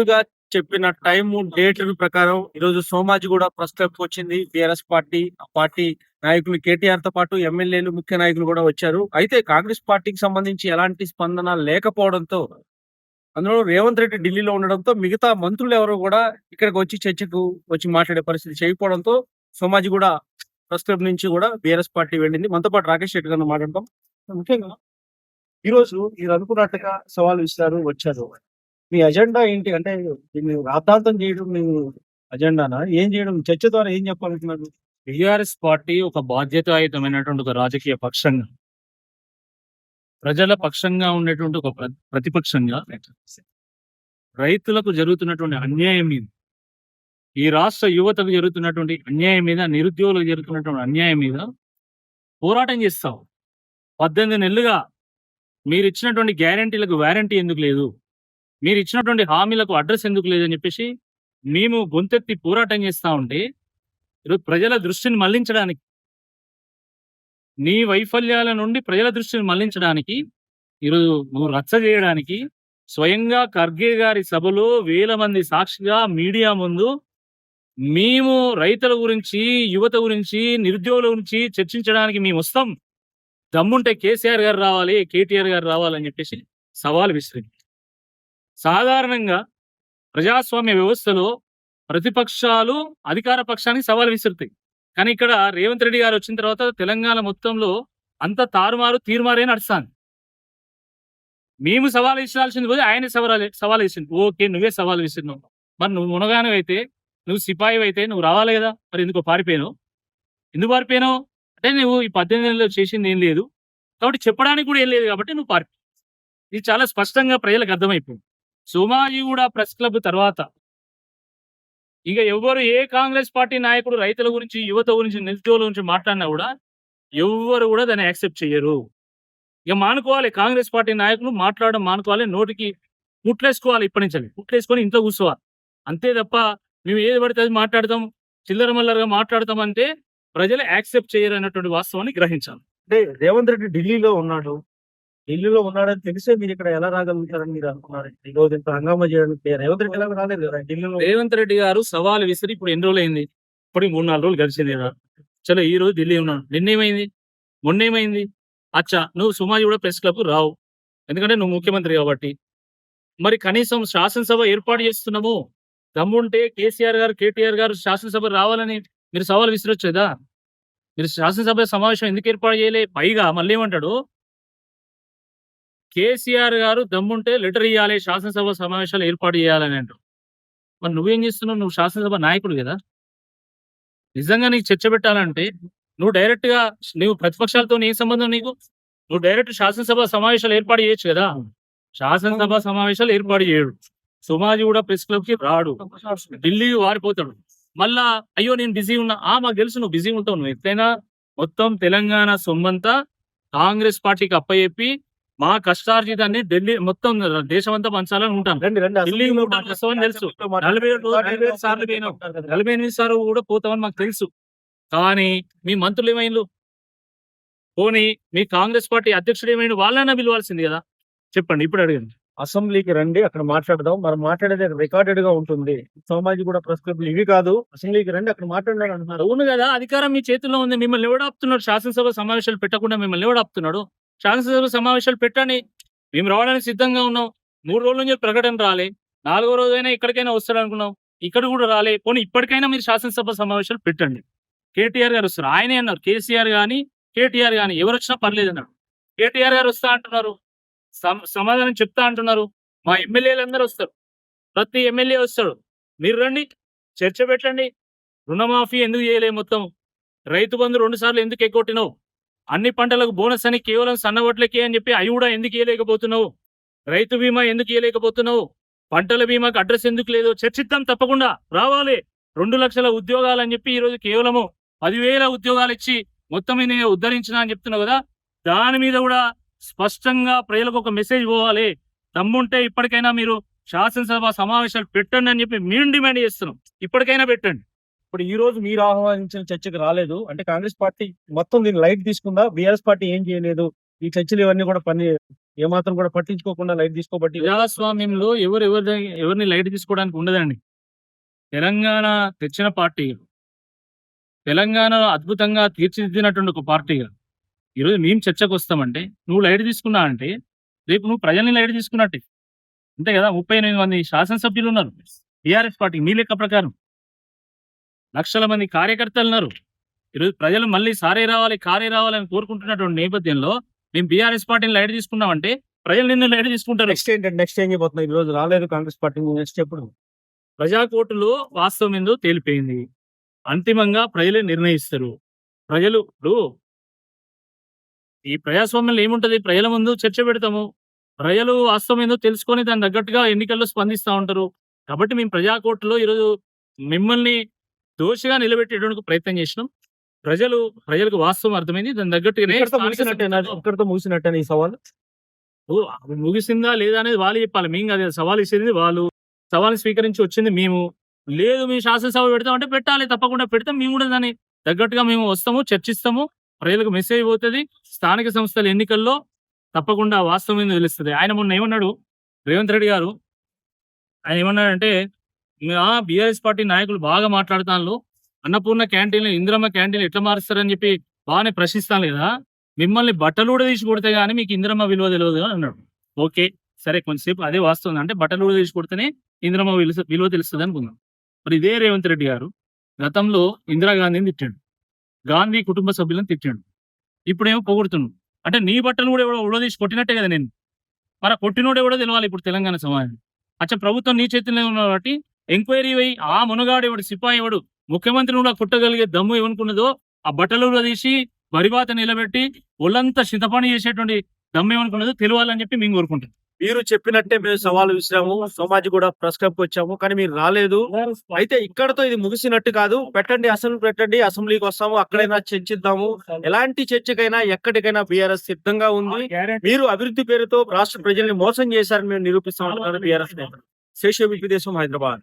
ముందుగా చెప్పిన time date ప్రకారం ఈరోజు సోమాజిగూడ ప్రెస్ క్లబ్ వచ్చింది. బీఆర్ఎస్ పార్టీ ఆ పార్టీ నాయకులు కేటీఆర్తో పాటు ఎమ్మెల్యేలు ముఖ్య నాయకులు కూడా వచ్చారు. అయితే కాంగ్రెస్ పార్టీకి సంబంధించి ఎలాంటి స్పందన లేకపోవడంతో అందులో రేవంత్ రెడ్డి ఢిల్లీలో ఉండడంతో మిగతా మంత్రులు ఎవరు కూడా ఇక్కడికి వచ్చి చర్చకు వచ్చి మాట్లాడే పరిస్థితి చేయకపోవడంతో సోమాజిగూడ ప్రెస్ క్లబ్ నుంచి కూడా బీఆర్ఎస్ పార్టీ వెళ్ళింది. మనతో పాటు రాకేష్ రెడ్డి గారిని మాట్లాడతాం ముఖ్యంగా ఈ రోజు మీరు అనుకున్నట్టుగా సవాల్ ఇస్తారు వచ్చారు. మీ అజెండా ఏంటి? అంటే దీన్ని రాద్ధాంతం చేయడం మీ అజెండానా? ఏం చేయడం? చర్చ ద్వారా ఏం చెప్పాలనుకున్నారు టిఆర్ఎస్ పార్టీ ఒక బాధ్యతాయుతమైనటువంటి ఒక రాజకీయ పక్షంగా ప్రజల పక్షంగా ఉండేటువంటి ఒక ప్ర- ప్రతిపక్షంగా రైతులకు జరుగుతున్నటువంటి అన్యాయం మీద ఈ రాష్ట్ర యువతకు జరుగుతున్నటువంటి అన్యాయం మీద నిరుద్యోగులకు జరుగుతున్నటువంటి అన్యాయం మీద పోరాటం చేస్తావు. పద్దెనిమిది నెలలుగా మీరు ఇచ్చినటువంటి గ్యారంటీలకు వారంటీ ఎందుకు లేదు? మీరు ఇచ్చినటువంటి హామీలకు అడ్రస్ ఎందుకు లేదని చెప్పేసి మేము గొంతెత్తి పోరాటం చేస్తా ఉంటే ఈరోజు ప్రజల దృష్టిని మళ్ళించడానికి నీ వైఫల్యాల నుండి ప్రజల దృష్టిని మళ్ళించడానికి ఈరోజు నువ్వు రచ్చ చేయడానికి స్వయంగా ఖర్గే గారి సభలో వేల మంది సాక్షిగా మీడియా ముందు మేము రైతుల గురించి యువత గురించి నిరుద్యోగుల గురించి చర్చించడానికి మేము వస్తాం. దమ్ముంటే కేసీఆర్ గారు రావాలి కేటీఆర్ గారు రావాలని చెప్పేసి సవాల్ విసిరింది. సాధారణంగా ప్రజాస్వామ్య వ్యవస్థలో ప్రతిపక్షాలు అధికార పక్షానికి సవాల్ విసురుతాయి. కానీ ఇక్కడ రేవంత్ రెడ్డి గారు వచ్చిన తర్వాత తెలంగాణ మొత్తంలో అంత తారుమారు తీరుమారే నడుస్తాను మేము సవాల్ విసిరాల్సింది పోతే ఆయన సవాల్ సవాల్ వేసింది ఓకే నువ్వే సవాల్ విసిరినావు. మరి నువ్వు మునగాను అయితే నువ్వు సిపాయి అయితే నువ్వు రావాలి కదా? మరి ఎందుకో పారిపోయాను ఎందుకు పారిపోయావు అంటే నువ్వు ఈ పద్దెనిమిది నెలలో చేసింది ఏం లేదు. కాబట్టి చెప్పడానికి కూడా ఏం లేదు కాబట్టి నువ్వు పారిపో. ఇది చాలా స్పష్టంగా ప్రజలకు అర్థమైపోయింది. సుమాజీ కూడా ప్రెస్ క్లబ్ తర్వాత. ఇక ఎవరు ఏ కాంగ్రెస్ పార్టీ నాయకుడు రైతుల గురించి యువత గురించి నిరుద్యోగుల గురించి మాట్లాడినా కూడా ఎవ్వరు కూడా దాన్ని యాక్సెప్ట్ చేయరు ఇక మానుకోవాలి కాంగ్రెస్ పార్టీ నాయకులు మాట్లాడడం మానుకోవాలి నోటికి ముట్లేసుకోవాలి ఇప్పటి నుంచి ముట్లేసుకొని ఇంట్లో కూర్చోవాలి. అంతే తప్ప మేము ఏది పడితే అది మాట్లాడతాం చిల్లర మల్లరగా మాట్లాడతాం అంటే ప్రజలు యాక్సెప్ట్ చేయరు అన్నటువంటి వాస్తవాన్ని గ్రహించాలి. అంటే రేవంత్ రెడ్డి ఢిల్లీలో ఉన్నాడు. ఢిల్లీలో ఉన్నాడని తెలిసే మీరు ఇక్కడ ఎలా రాగలుగుతారని మీరు అనుకున్నారండి ఈ రోజు ఇంత హంగామా చేయడానికి రేవంత్ రెడ్డి ఎలా రాలేదు కదా ఢిల్లీలో. రేవంత్ రెడ్డి గారు సవాల్ విసిరి ఇప్పుడు ఎన్ని రోజులు అయింది? ఇప్పటికి మూడు నాలుగు రోజులు గడిచింది కదా. చలో ఈ రోజు ఢిల్లీ ఉన్నాను నిన్నేమైంది? మొన్న ఏమైంది అచ్చా నువ్వు సుమాజీ కూడా ప్రెస్ క్లబ్ రావు. ఎందుకంటే నువ్వు ముఖ్యమంత్రి కాబట్టి. మరి కనీసం శాసనసభ ఏర్పాటు చేస్తున్నాము. దమ్ముంటే కేసీఆర్ గారు కేటీఆర్ గారు శాసనసభ రావాలని మీరు సవాల్ విసిరొచ్చేదా? మీరు శాసనసభ సమావేశం ఎందుకు ఏర్పాటు చేయలే? పైగా మళ్ళీ ఏమంటాడు? కేసీఆర్ గారు దమ్ముంటే లెటర్ ఇవ్వాలి శాసనసభ సమావేశాలు ఏర్పాటు చేయాలని అంటారు. మరి నువ్వేం చేస్తున్నావు? నువ్వు శాసనసభ నాయకుడు కదా. నిజంగా నీకు చర్చ పెట్టాలంటే నువ్వు డైరెక్ట్గా నువ్వు ప్రతిపక్షాలతో ఏ సంబంధం నీకు? నువ్వు డైరెక్ట్ శాసనసభ సమావేశాలు ఏర్పాటు చేయొచ్చు కదా. శాసనసభ సమావేశాలు ఏర్పాటు చేయడు. సుమాజీ కూడా ప్రెస్ క్లబ్కి రాడు. ఢిల్లీ వారిపోతాడు. మళ్ళా అయ్యో నేను బిజీ ఉన్నా. ఆ మాకు తెలుసు నువ్వు బిజీ ఉంటావు. నువ్వు ఎట్లయినా మొత్తం తెలంగాణ సొమ్మంతా కాంగ్రెస్ పార్టీకి అప్పచెప్పి మా కష్టార్జితాన్ని ఢిల్లీ మొత్తం దేశమంతా పంచాలని ఉంటాను ఢిల్లీ. వస్తామని తెలుసు. నలభై ఏడు రోజులు, నలభై ఐదు సార్లు పోయినాం. నలభై ఎనిమిది సార్లు కూడా పోతామని మాకు తెలుసు. కానీ మీ మంత్రులు ఏమైండ్రు పోనీ మీ కాంగ్రెస్ పార్టీ అధ్యక్షుడు ఏమైండు? వాళ్ళైనా పిలవాల్సింది కదా. చెప్పండి ఇప్పుడు అడగండి. అసెంబ్లీకి రండి అక్కడ మాట్లాడదాం. మనం మాట్లాడేది రికార్డెడ్గా ఉంటుంది. సోమాజీ కూడా ప్రెస్ క్లబ్ ఇవి కాదు. అసెంబ్లీకి రండి అక్కడ మాట్లాడారు అంటున్నారు. అవును కదా అధికారం మీ చేతుల్లో ఉంది. మిమ్మల్ని ఎవడాపుతున్నాడు శాసనసభ సమావేశాలు పెట్టకుండా మిమ్మల్ని ఎవడాపుతున్నాడు శాసనసభ సమావేశాలు పెట్టండి. మేము రావడానికి సిద్ధంగా ఉన్నాం. మూడు రోజుల నుంచి ప్రకటన రాలే. నాలుగో రోజైనా ఇక్కడికైనా వస్తాడు అనుకున్నాం ఇక్కడ కూడా రాలే. పోనీ ఇప్పటికైనా మీరు శాసనసభ సమావేశాలు పెట్టండి. కేటీఆర్ గారు వస్తారు. ఆయనే అన్నారు. కేసీఆర్ కానీ కేటీఆర్ కానీ ఎవరు వచ్చినా పర్లేదు అన్నారు. కేటీఆర్ గారు వస్తా అంటున్నారు. సమాధానం చెప్తా అంటున్నారు. మా ఎమ్మెల్యేలు అందరూ వస్తారు. ప్రతి ఎమ్మెల్యే వస్తాడు. మీరు రండి. చర్చ పెట్టండి. రుణమాఫీ ఎందుకు చేయలే మొత్తం? రైతు బంధు రెండు సార్లు ఎందుకు ఎగ్గొట్టినావు? అన్ని పంటలకు బోనస్ అని కేవలం సన్నవట్లకే అని చెప్పి అవి కూడా ఎందుకు ఇవ్వలేకపోతున్నావు రైతు బీమా ఎందుకు ఇవ్వలేకపోతున్నావు పంటల బీమాకు అడ్రస్ ఎందుకు లేదో? చర్చిద్దాం తప్పకుండా. రావాలి. రెండు లక్షల ఉద్యోగాలు అని చెప్పి ఈరోజు కేవలము పదివేల ఉద్యోగాలు ఇచ్చి మొత్తం మీద నేను ఉద్ధరించిన అని చెప్తున్నావు కదా? దాని మీద కూడా స్పష్టంగా ప్రజలకు ఒక మెసేజ్ పోవాలి. దమ్ముంటే ఇప్పటికైనా మీరు శాసనసభ సమావేశాలు పెట్టండి అని చెప్పి మేము డిమాండ్ చేస్తున్నాం. ఇప్పటికైనా పెట్టండి. ఇప్పుడు ఈ రోజు మీరు ఆహ్వానించిన చర్చకు రాలేదు. అంటే కాంగ్రెస్ పార్టీ మొత్తం దీన్ని లైట్ తీసుకుందా? బీఆర్ఎస్ పార్టీ ఏం చేయలేదు? ఈ చర్చలు ఇవన్నీ కూడా పని ఏమాత్రం కూడా పట్టించుకోకుండా లైట్ తీసుకోబట్టి ప్రజాస్వామ్యంలో ఎవరు ఎవరి ఎవరిని లైట్ తీసుకోవడానికి ఉండదండి. తెలంగాణ తెచ్చిన పార్టీ తెలంగాణ అద్భుతంగా తీర్చిదిద్దినటువంటి ఒక పార్టీగా ఈరోజు మేము చర్చకు వస్తామంటే నువ్వు లైట్ తీసుకున్నా అంటే రేపు నువ్వు ప్రజల్ని లైట్ తీసుకున్నట్టే. అంతే కదా? ముప్పై ఎనిమిది మంది శాసనసభ్యులు ఉన్నారు. టీఆర్ఎస్ పార్టీ మీ లెక్క ప్రకారం. లక్షల మంది కార్యకర్తలు ఉన్నారు ఈరోజు ప్రజలు మళ్ళీ సారే రావాలి కారే రావాలని కోరుకుంటున్నటువంటి నేపథ్యంలో మేము బీఆర్ఎస్ పార్టీని లైట్ తీసుకున్నామంటే ప్రజలు నిన్ను లైట్ తీసుకుంటారు. నెక్స్ట్ ఏంటంటే నెక్స్ట్ ఏం చేయబోతున్నాయి ఈ రోజు రాలేదు కాంగ్రెస్ పార్టీ నెక్స్ట్ ఎప్పుడు? ప్రజా కోర్టులో వాస్తవం ఏందో తేలిపోయింది. అంతిమంగా ప్రజలే నిర్ణయిస్తారు. ప్రజలు ఇప్పుడు ఈ ప్రజాస్వామ్యంలో ఏముంటది? ప్రజల ముందు చర్చ పెడతాము. ప్రజలు వాస్తవం ఏందో తెలుసుకొని దాని తగ్గట్టుగా ఎన్నికల్లో స్పందిస్తూ ఉంటారు. కాబట్టి మేము ప్రజా కోర్టులో ఈరోజు మిమ్మల్ని దోషిగా నిలబెట్టేటువంటి ప్రయత్నం చేసినాం. ప్రజలు ప్రజలకు వాస్తవం అర్థమైంది. దాని తగ్గట్టుగానే ముగిసినట్టేనా ఇక్కడితో ముగిసినట్టేనా ఈ సవాల్? అది ముగిసిందా లేదా అనేది వాళ్ళు చెప్పాలి. మేము కాదు సవాల్ ఇచ్చేది వాళ్ళు. సవాల్ స్వీకరించి వచ్చింది మేము. లేదు మేము శాసనసభ పెడతామంటే పెట్టాలి తప్పకుండా పెడతాం. మేము కూడా దాన్ని తగ్గట్టుగా మేము వస్తాము చర్చిస్తాము. ప్రజలకు మెసేజ్ పోతుంది. స్థానిక సంస్థల ఎన్నికల్లో తప్పకుండా వాస్తవం తెలుస్తుంది. ఆయన మొన్న ఏమన్నాడు? రేవంత్ రెడ్డి గారు. ఆయన ఏమన్నాడంటే బీఆర్ఎస్ పార్టీ నాయకులు బాగా మాట్లాడుతాను అన్నపూర్ణ క్యాంటీన్ ఇందిరమ్మ క్యాంటీన్ ఎట్లా మారుస్తారని చెప్పి బాగానే ప్రశ్నిస్తాను లేదా మిమ్మల్ని బట్టలు కూడా తీసి కొడితే గానీ మీకు ఇందిరమ్మ విలువ తెలియదు అన్నాడు. ఓకే సరే కొంచెంసేపు అదే వాస్తవం అంటే బట్టలు కూడా తీసి కొడితేనే ఇందిరమ్మ విలువ విలువ తెలుస్తుంది అనుకుందాం. మరి ఇదే రేవంత్ రెడ్డి గారు గతంలో ఇందిరాగాంధీని తిట్టాడు. గాంధీ కుటుంబ సభ్యులను తిట్టాడు. ఇప్పుడేమో పొగుడుతున్నాడు. అంటే నీ బట్టలు కూడా ఎవడో ఉడదీసి తీసి కొట్టినట్టే కదా నేను. మరి ఆ కొట్టినోడు ఎవడో తెలియాలి ఇప్పుడు తెలంగాణ సమాజం అచ్చా ప్రభుత్వం నీ చేతిలో ఉన్న కాబట్టి ఎంక్వైరీ అయ్యి ఆ మునగాడు ఎవడు సిపాయి ఎవడు ముఖ్యమంత్రిని కూడా కొట్టగలిగే దమ్ము ఏమనుకున్నదో ఆ బట్టలు తీసి వరివాత నిలబెట్టి ఒళ్ళంతా శితపని చేసేటువంటి దమ్ము ఏమనుకున్నదో తెలియాలని చెప్పి మేము కోరుకుంటాం మీరు చెప్పినట్టే మేము సవాల్ విసిరాము సమాజ్ కూడా ప్రెస్ క్లబ్కి వచ్చాము కానీ మీరు రాలేదు. అయితే ఇక్కడతో ఇది ముగిసినట్టు కాదు పెట్టండి అసెంబ్లీ పెట్టండి అసెంబ్లీకి వస్తాము అక్కడైనా చర్చిద్దాము. ఎలాంటి చర్చకైనా ఎక్కడికైనా బీఆర్ఎస్ సిద్ధంగా ఉంది. మీరు అభివృద్ధి పేరుతో రాష్ట్ర ప్రజల్ని మోసం చేశారని మేము నిరూపిస్తాం బీఆర్ఎస్ శేష విదేశం హైదరాబాద్.